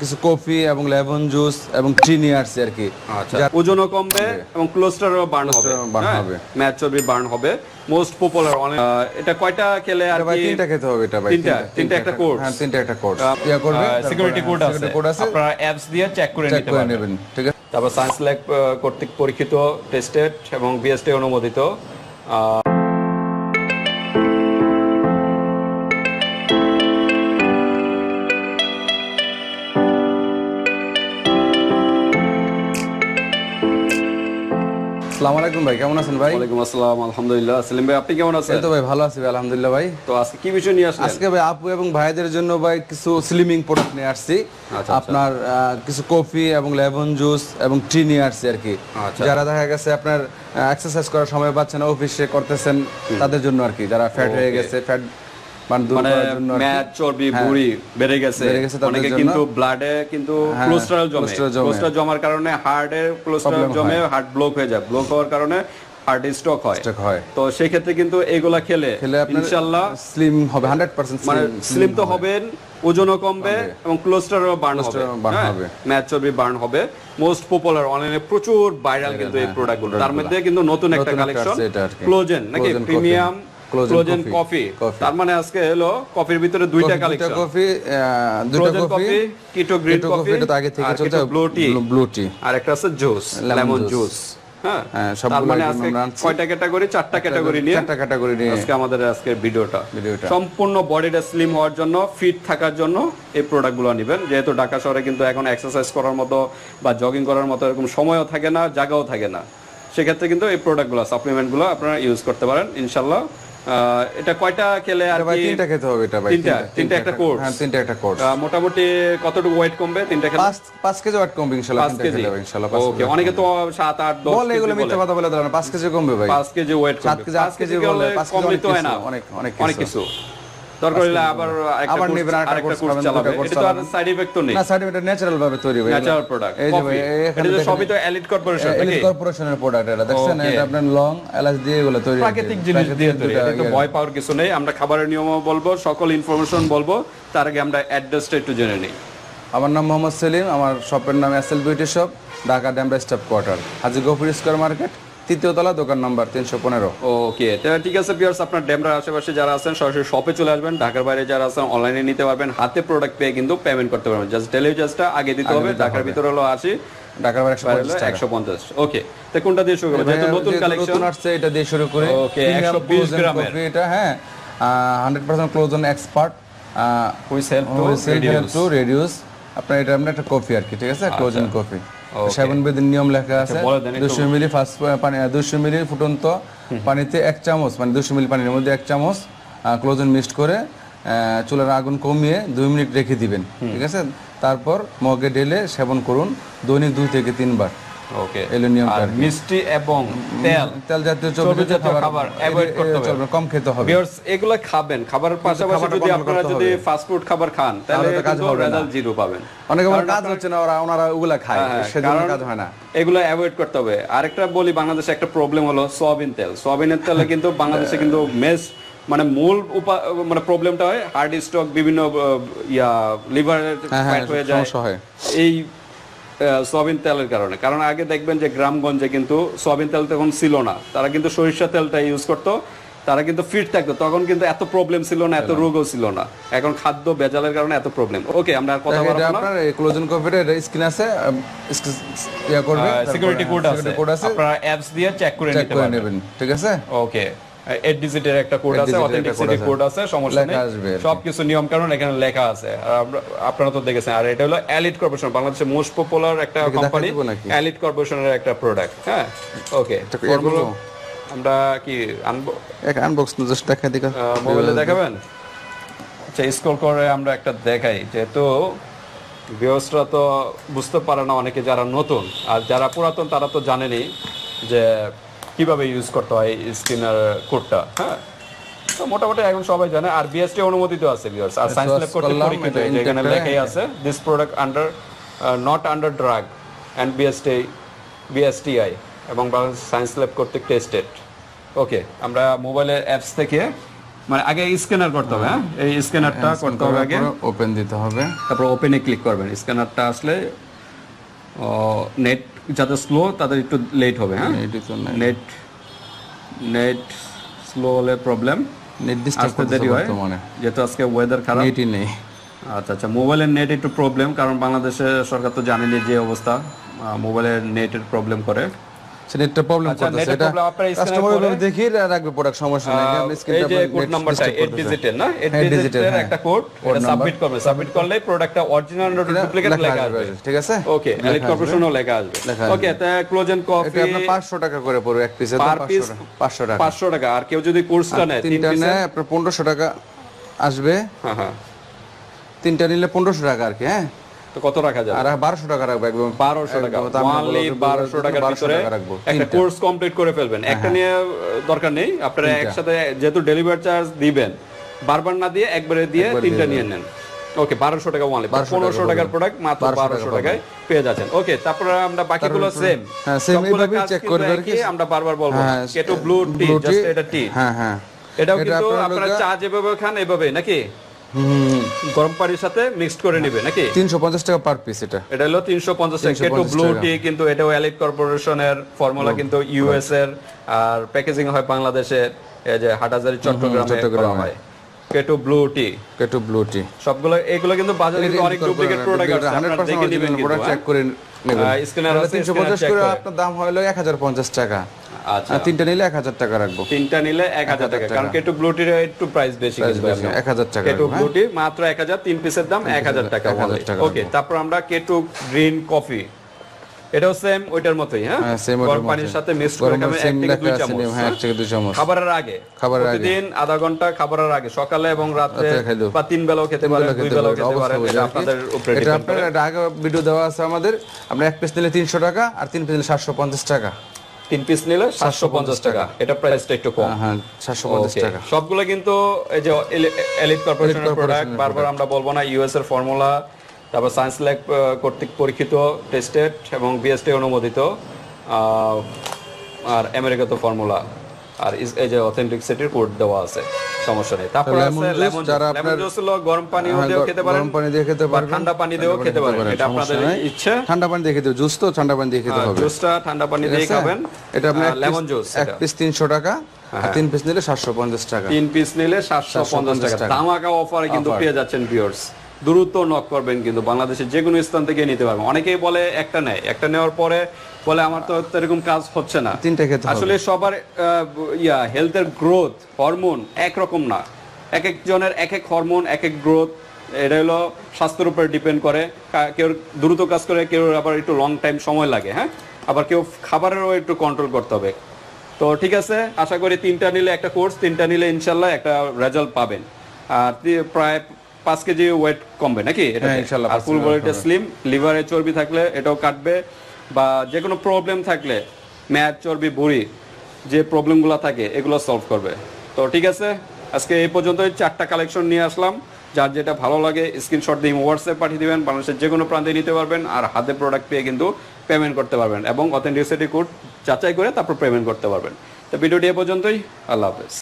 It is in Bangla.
কিছু কফি এবং লেমন জুস এবং টি নিয়ে আসছি আর কি। আচ্ছা। ওজনও কমবে এবং ক্লোস্টারও বার্ন হবে। Cluster burn হবে। ম্যাচ চর্বি বার্ন হবে। মোস্ট পপুলার অনেক এটা কয়টা খেলে আর ভাই কি? তিনটা খেতে হবে এটা ভাই। তিনটা? তিনটা। একটা কোড হ্যাঁ তিনটা একটা কোড ইয়া করবে সিকিউরিটি কোড আছে। কোড আছে? আপনারা অ্যাপস দিয়ে চেক করে নিতে পারবেন। ঠিক আছে? তারপর সায়েন্স ল্যাব কর্তৃক পরীক্ষিত টেস্টেড এবং বিএসটি অনুমোদিত। আসসালামু আলাইকুম ভাই কেমন আছেন ভাই? ওয়ালাইকুম আসসালাম আলহামদুলিল্লাহ। সেলিম ভাই আপনি কেমন আছেন? এই তো ভাই ভালো আছি ভাই আলহামদুলিল্লাহ ভাই। তো আজকে কি বিষয় নিয়ে আসলেন? আজকে ভাই আপু এবং ভাইদের জন্য ভাই কিছু স্লিমিং প্রোডাক্ট নিয়ে আসছি। আচ্ছা। আপনার কিছু কফি এবং লেমন জুস এবং টি নিয়ে আসছি আর কি। আচ্ছা। যারা দেখা গেছে আপনার এক্সারসাইজ করার সময় পাচ্ছেন অফিসে করতেছেন তাদের জন্য আর কি। যারা ফ্যাট হয়ে গেছে ফ্যাট মানে। ম্যাচ চর্বি হ্যাঁ। বুড়ি গেছে। অনেকে কিন্তু ব্লাডে কিন্তু হ্যাঁ, কোলেস্টেরল জমে। কোলেস্টেরল জমার কারণে হার্টে কোলেস্টেরল জমে হার্ট ব্লক হয়ে যায়। ব্লক হওয়ার কারণে হার্ট স্ট্রোক হয়। হয়। তো সেই ক্ষেত্রে কিন্তু এইগুলা খেলে ইনশাআল্লাহ স্লিম হবে হান্ড্রেড পার্সেন্ট মানে স্লিম তো হবেন ওজনও কমবে এবং কোলেস্টেরল বার্ন হবে। ম্যাচ চর্বি বার্ন হবে। মোস্ট পপুলার অনলাইনে প্রচুর ভাইরাল কিন্তু এই প্রোডাক্টগুলো তার মধ্যে কিন্তু নতুন একটা কালেকশন। ক্লোজেন নাকি প্রিমিয়াম ক্লোজেন। কফি। তার মানে আজকে হলো কফির ভিতরে দুইটা দুইটা কালেকশন কফি দুইটা কফি কিটো গ্রিন কফি এটা আগে থেকে চলছে ব্লু টি ব্লু টি আর একটা আছে জুস লেমন জুস হ্যাঁ? হ্যাঁ, তার মানে আজকে কয়টা ক্যাটাগরি চারটা ক্যাটাগরি নিয়ে চারটা ক্যাটাগরি নিয়ে। আজকে আমাদের আজকের ভিডিওটা ভিডিওটা। সম্পূর্ণ বডিটা স্লিম হওয়ার জন্য ফিট থাকার জন্য এই প্রোডাক্টগুলো নেবেন যেহেতু ঢাকা শহরে কিন্তু এখন এক্সারসাইজ করার মতো বা জগিং করার মতো এরকম সময়ও থাকে না জায়গাও থাকে না। সেক্ষেত্রে কিন্তু এই প্রোডাক্টগুলো সাপ্লিমেন্টগুলো আপনারা ইউজ করতে পারেন ইনশাল্লাহ এটা কয়টা খেলে আর ভাই কি? তিনটা খেতে হবে এটা ভাই তিনটা? তিনটা। একটা কোর্স হ্যাঁ তিনটা একটা কোর্স মোটামুটি কতটুকু ওয়েট কমবে তিনটা খেলে? পাঁচ পাঁচ কেজি ওয়েট কমবে ইনশাআল্লাহ তিনটা কেজি? খেলে ইনশাআল্লাহ ওকে অনেকে তো 7 8 10 বলে এগুলো মিথ্যা। কথা বলে দাঁড়ানো পাঁচ কেজি কমবে ভাই। পাঁচ কেজি ওয়েট কমবে। 7 কেজি, 8 কেজি বলে, পাঁচ কেজি কমলে তো হয় না। অনেক- অনেক অনেক কিছু। কিছু দরকার হলে আবার আবার নেবেন, আরেকটা আরেকটা কোর্স খাবেন, চালাবে। দুটো course এটা তো আর সাইড ইফেক্ট তো নেই। না সার্টিফিকেট ন্যাচারাল ভাবে তৈরি ভাই ন্যাচারাল প্রোডাক্ট এই যে ভাই এই- এখানে এটা তো সবই তো এলিট কর্পোরেশন এলিট কর্পোরেশনের প্রোডাক্ট এটা। দেখছেন এটা আপনার লং এলাচ দিয়ে এগুলো তৈরি প্রাকৃতিক জিনিস দিয়ে তৈরি। এটা তো ইয়ে। ভয় পাওয়ার কিছু নেই। আমরা খাবারের নিয়মও বলব সকল ইনফরমেশন বলব। তার আগে আমরা অ্যাড্রেসটা একটু জেনে নিই। আমার নাম মোহাম্মদ সেলিম আমার শপের নাম S L beauty shop Dhaka Demra staff quarter Haji Gafur square market. তৃতীয় তলা দোকান নাম্বার তিনশো পনেরো। ওকে তাহলে ঠিক আছে পিয়ার্স আপনার ডেমরার আশেপাশে যারা আছেন সরাসরি শপে চলে আসবেন। ঢাকার বাইরে যারা আছেন অনলাইনে নিতে পারবেন। হাতে প্রোডাক্ট পেয়ে কিন্তু পেমেন্ট করতে পারবেন। জাস্ট ডেলিভারি চার্জটা আগে দিতে হবে ঢাকার ভিতরে হলো আশি ঢাকার বাইরে ওকে তো কোনটা দিয়ে শুরু করব? যেহেতু নতুন কালেকশন নতুন আসছে এটা দিয়ে শুরু করে। Okay, 120 গ্রামের। এটা হ্যাঁ। এক্সপার্ট হুইস হেল্প টু রিডিউস আপনার এটা একটা কফি আর কি ঠিক আছে? ক্লোজন কফি। Okay. বেদের নিয়ম লেখা আছে। দুশো মিলি ফার্স্ট পানি দুশো মিলি ফুটন্ত পানিতে এক চামচ মানে দুশো মিলি পানির মধ্যে এক চামচ ক্লোজন মিক্সড করে চুলার আগুন কমিয়ে দুই মিনিট রেখে দিবেন ঠিক আছে তারপর মগে ঢেলে সেবন করুন দৈনিক দুই থেকে তিনবার ওকে এলো আর আর মিষ্টি এবং তেল। তেল জাতীয় চর্বি চর্বি জাতীয় খাবার খাবার avoid এ- এ- করতে হবে। কম খেতে হবে। ভিউয়ার্স এগুলো খাবেন। খাবারের পাশাপাশি যদি আপনারা করতে যদি হবে। ফাস্ট ফুড খাবার খান তাহলে তাহলে কাজ হবে না। জিরো পাবেন। অনেকে আমার কাজ হচ্ছে না ওরা ওনারা ওগুলা খায়। হ্যাঁ, সেজন্য কাজ হয় না। এগুলো অ্যাভয়েড করতে হবে। আরেকটা বলি বাংলাদেশে একটা প্রবলেম হলো সয়াবিন তেল। সয়াবিনের তেলে কিন্তু বাংলাদেশে কিন্তু মেস মানে মূল উপা- মানে প্রবলেমটা হয় হার্ট স্ট্রোক বিভিন্ন ইয়া লিভারের হ্যাঁ, হ্যাঁ, ফ্যাট হয়ে যায়। এই সয়াবিন তেলের কারণে। কারণ আগে দেখবেন যে গ্রামগঞ্জে কিন্তু সয়াবিন তেল তখন ছিল না। তারা কিন্তু সরিষা তেলটা ইউজ করতো তারা কিন্তু ফিট থাকতো। তখন কিন্তু এত প্রবলেম ছিল না এত রোগও ছিল না। এখন খাদ্য ভেজালের কারণে এত প্রবলেম ওকে আমরা আর কথা বলব আপনার ক্লোজন কফির এটা স্ক্রিন আছে ইয়া করবে সিকিউরিটি কোড আছে। কোড আছে। আপনারা অ্যাপস দিয়ে চেক করে নিতে পারবেন। ঠিক আছে? ওকে ডিজিটের একটা কোড আছে অথেন্টিসিটি কোড আছে। সমস্যা নেই। সবকিছু নিয়ম কানুন এখানে লেখা আছে। আর আপনারা তো দেখেছেন আর এটা হলো এলিট কর্পোরেশন বাংলাদেশের মোস্ট পপুলার একটা কোম্পানি এলিট কর্পোরেশনের একটা প্রোডাক্ট হ্যাঁ? ওকে? আমরা কি আনব এক আনবক্স জাস্ট দেখা দিকা মোবাইলে দেখাবেন? আচ্ছা স্ক্রল করে আমরা একটা দেখাই। যেহেতু ভিউয়ার্সরা তো বুঝতে পারে না অনেকে যারা নতুন আর যারা পুরাতন তারা তো জানেনই যে কীভাবে ইউজ করতে হয় স্ক্রিনার কোডটা হ্যাঁ? তো মোটামুটি এখন সবাই জানে আর বিএসটি অনুমোদিত আছে ভিউয়ার্স আর সায়েন্স ল্যাব কর্তৃক করলাম, পরীক্ষিত intake লেখাই আছে this product under not under drug and BST BSTI এবং সায়েন্স ল্যাব কর্তৃক টেস্টেড ওকে আমরা মোবাইলের অ্যাপস থেকে মানে আগে স্ক্যানার করতে হবে হ্যাঁ? এই স্ক্যানারটা করতে হবে আগে। ওপেন দিতে হবে। তারপর ওপেনে ক্লিক করবেন। স্ক্যানারটা আসলে নেট যাতে স্লো তাদের একটু লেট হবে হ্যাঁ? নেট নেট স্লো হলে প্রবলেম নির্দিষ্ট আসতে দেরি হয়। যেহেতু আজকে ওয়েদার খারাপ। এটি নেই। আচ্ছা আচ্ছা মোবাইলের নেট একটু প্রবলেম কারণ বাংলাদেশের সরকার তো জানেনি যে অবস্থা মোবাইলের নেটের প্রবলেম করে। সেটা একটা প্রবলেম আচ্ছা, করতেছে এটা কাস্টমার করে- দেখি রাখবে প্রোডাক্ট সমস্যা নেই আপনি এই যে কোড নাম্বারটা 8 ডিজিটের না? 8 eight ডিজিটের এর, হ্যাঁ। একটা কোড এটা সাবমিট করবে। সাবমিট করলে প্রোডাক্টটা অরিজিনাল ডুপ্লিকেট লেখা আসবে ঠিক আছে? ওকে এলিট কর্পোরেশনও লেখা আসবে। ওকে তা ক্লোজ এন্ড এটা কফি আপনার 500 টাকা করে পড়বে এক পিস 500 টাকা। 500 টাকা। আর কেউ যদি কোর্সটা নেয় তিন তিনটা নেয় আপনার 1500 টাকা আসবে। হ্যাঁ হ্যাঁ। তিনটা নিলে 1500 টাকা আর কি হ্যাঁ? তো কত রাখা যাবে? আর 1200 টাকা রাখব একদম। বারোশো টাকা। ওয়ানলি বলব, বারোশো টাকার ভিতরে একটা কোর্স কমপ্লিট করে ফেলবেন। একটা নিয়ে দরকার নেই। আপনারা একসাথে যেহেতু ডেলিভারি চার্জ দিবেন বারবার না দিয়ে একবারে দিয়ে তিনটা নিয়ে নেন। ওকে বারোশো টাকা ওয়ানলি পনেরোশো টাকার প্রোডাক্ট মাত্র বারোশো টাকায় পেয়ে যাচ্ছেন। ওকে তারপরে আমরা বাকিগুলো সেম হ্যাঁ, এইভাবেই check করবে আর কি। আমরা বারবার বলব। হ্যাঁ, কেটো ব্লু টি জাস্ট এটা টি হ্যাঁ হ্যাঁ। এটাও কিন্তু আপনারা চা যেভাবে খান এভাবে নাকি? হুম গরম পানির সাথে মিক্সড করে নিবে নাকি? 350 টাকা পার পিস এটা। এটা হলো তিনশো পঞ্চাশ টাকা। কেটো ব্লু টি কিন্তু এটাও এলিট কর্পোরেশনের ফর্মুলা কিন্তু ইউএস এর আর প্যাকেজিং হয় বাংলাদেশে এই যে হাটাজারি চট্টগ্রামে করা চট্টগ্রামে। হয়। কেটো ব্লু টি কেটু ব্লু টি সবগুলো এগুলো কিন্তু বাজারে কিন্তু অনেক ডুপ্লিকেট প্রোডাক্ট আছে। আপনারা দেখে নেবেন প্রোডাক্ট চেক করে নেবেন। হ্যাঁ। স্ক্যানার আছে তিনশো স্ক্যানার পঞ্চাশ চেক করে করে। আপনার দাম হলো এক হাজার পঞ্চাশ টাকা। আচ্ছা। তিনটা নিলে এক হাজার টাকা রাখব। তিনটা নিলে এক হাজার টাকা কারণ কেটো ব্লু টির একটু প্রাইস বেশি কিন্তু 1000 টাকা কেটো রাখব, ব্লু টি মাত্র এক হাজার তিন পিসের দাম এক হাজার টাকা 1000 টাকা ওকে তারপর আমরা কেটো গ্রিন কফি। এটাও সেম ওইটার মতোই হ্যাঁ? হ্যাঁ গরম পানির সাথে মিক্স করে খাবে এক থেকে দুই চামচ হ্যাঁ এক থেকে দুই চামচ। খাবারের আগে। খাবারের আগে। প্রতিদিন আধা ঘণ্টা খাবারের আগে। সকালে এবং খাইলেও। বা তিন বেলাও খেতে পারেন দুই বেলাও খেতে পারেন এটা আপনাদের উপরে এটা আপনার আগে ভিডিও দেওয়া আছে আমাদের। আমরা এক পিস নিলে তিনশো টাকা আর তিন পিস নিলে সাতশো পঞ্চাশ টাকা। তিন পিস নিলে সাতশো পঞ্চাশ টাকা। এটা প্রাইসটা একটু কম। হ্যাঁ সাতশো পঞ্চাশ টাকা। সবগুলো কিন্তু এই যে এলিট কর্পোরেশনের প্রোডাক্ট বারবার আমরা বলব না ইউএস এর ফর্মুলা তারপর সায়েন্স ল্যাব কর্তৃক পরীক্ষিত টেস্টেড এবং বিএসটি অনুমোদিত আর আমেরিকাতে ফর্মুলা আর এই যে অথেন্টিক সিটির কোড দেওয়া আছে। সমস্যা নেই। তারপর lemon আছে juice, লেমন যারা আপনার- গরম পানি হ্যাঁ, দিয়েও খেতে পারেন গরম পানি দিয়ে খেতে বা ঠান্ডা পানি দিয়েও খেতে পারেন। এটা আপনাদের ইচ্ছে। ঠান্ডা পানি দিয়ে খেতে জুস তো ঠান্ডা পানি দিয়ে খেতে হবে। জুসটা ঠান্ডা পানি দিয়ে খাবেন। এটা আপনার লেমন জুস এক পিস তিনশো টাকা হ্যাঁ। তিন পিস নিলে সাতশো পঞ্চাশ টাকা। তিন পিস নিলে সাতশো পঞ্চাশ টাকা। টাকা। ধামাকা অফারে কিন্তু পেয়ে যাচ্ছেন ভিউয়ার্স দ্রুত নক করবেন কিন্তু বাংলাদেশের যে কোনো স্থান থেকে নিতে পারবেন। অনেকেই বলে একটা নেয় একটা নেওয়ার পরে বলে আমার তো এরকম কাজ হচ্ছে না। তিনটা হবে। আসলে সবার ইয়া হেলথের গ্রোথ হরমোন একরকম না। এক একজনের এক এক হরমোন এক এক গ্রোথ এটা হলো স্বাস্থ্যের উপর ডিপেন্ড করে। কেউ দ্রুত কাজ করে কেউ আবার একটু লং টাইম সময় লাগে হ্যাঁ? আবার কেউ খাবারেরও একটু কন্ট্রোল করতে হবে। তো ঠিক আছে আশা করি তিনটা নিলে একটা কোর্স তিনটা নিলে ইনশাল্লাহ একটা রেজাল্ট পাবেন। আর প্রায় পাঁচ কেজি ওয়েট কমবে নাকি? এটা ইনশাল্লাহ আর ফুল বডিটা স্লিম লিভারে চর্বি থাকলে এটাও কাটবে বা যে কোনো প্রবলেম থাকলে চর্বি ভুঁড়ি যে প্রবলেমগুলো থাকে এগুলো সলভ করবে। তো ঠিক আছে আজকে এই পর্যন্তই। চারটা কালেকশন নিয়ে আসলাম। যার যেটা ভালো লাগে স্ক্রিনশট দিয়ে হোয়াটসঅ্যাপ পাঠিয়ে দিবেন। বাংলাদেশের যে কোনো প্রান্তে নিতে পারবেন আর হাতে প্রোডাক্ট পেয়ে কিন্তু পেমেন্ট করতে পারবেন এবং অথেন্টিসিটি কোড যাচাই করে তারপর পেমেন্ট করতে পারবেন। তো ভিডিওটি এ পর্যন্তই। আল্লাহ হাফেজ।